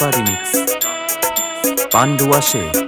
পারিনি। রিমিক্স পান্ডুয়া সে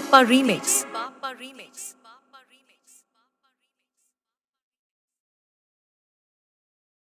Bappa Remix.